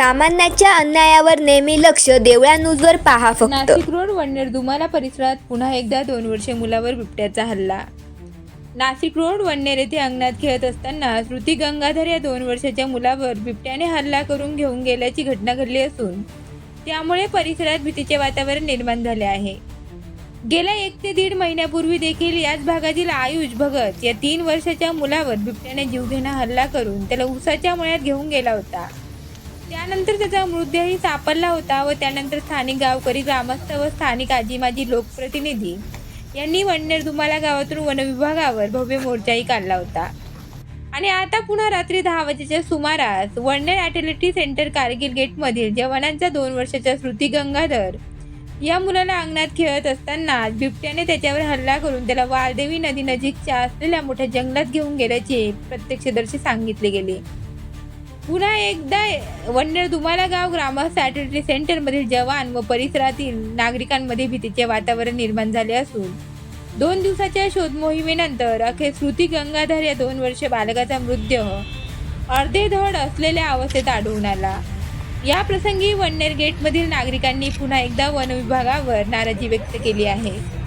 सामान्याच्या अन्यायावर नेहमी लक्ष देवळा न्यूजवर पहा फक्त. नाशिक रोड वडनेर दुमाला परिसरात पुन्हा एकदा दोन वर्षे मुलावर बिबट्याचा हल्ला. नाशिक रोड वडनेर येथे अंगणात खेळत असताना श्रुती गंगाधर या दोन वर्षाच्या मुलावर बिबट्याने हल्ला करून घेऊन गेल्याची घटना घडली असून त्यामुळे परिसरात भीतीचे वातावरण निर्माण झाले आहे. गेल्या एक ते दीड महिन्यापूर्वी देखील याच भागातील आयुष भगत या तीन वर्षाच्या मुलावर बिबट्याने जीवघेणा हल्ला करून त्याला उसाच्या मळ्यात घेऊन गेला होता. त्यानंतर त्याचा मृतदेही सापडला होता व त्यानंतर स्थानिक गावकरी ग्रामस्थ व स्थानिक आजी माजी लोकप्रतिनिधी यांनी वणनेर दुमाला गावातून वनविभागावर भव्य मोर्चाही काढला होता. आणि आता पुन्हा रात्री दहा वाजेच्या सुमारास वडनेर ॲटलिटी सेंटर कारगिल गेटमधील जवानांचा दोन वर्षाच्या श्रुती गंगाधर या मुलाला अंगणात खेळत असताना बिबट्याने त्याच्यावर हल्ला करून त्याला वालदेवी नदी नजीकच्या असलेल्या मोठ्या जंगलात घेऊन गेल्याचे प्रत्यक्षदर्शी सांगितले गेले. पुन्हा एकदा वन्नेर दुमाला गाव ग्रामस्थ ॲटिलिटी सेंटरमधील जवान व परिसरातील नागरिकांमध्ये भीतीचे वातावरण निर्माण झाले असून दोन दिवसाच्या शोध मोहिमेनंतर अखेर श्रुती गंगाधर या दोन वर्ष बालकाचा मृतदेह अर्धेधड असलेल्या अवस्थेत आढळून आला. या प्रसंगी वन्नेर गेटमधील नागरिकांनी पुन्हा एकदा वन विभागावर नाराजी व्यक्त केली आहे.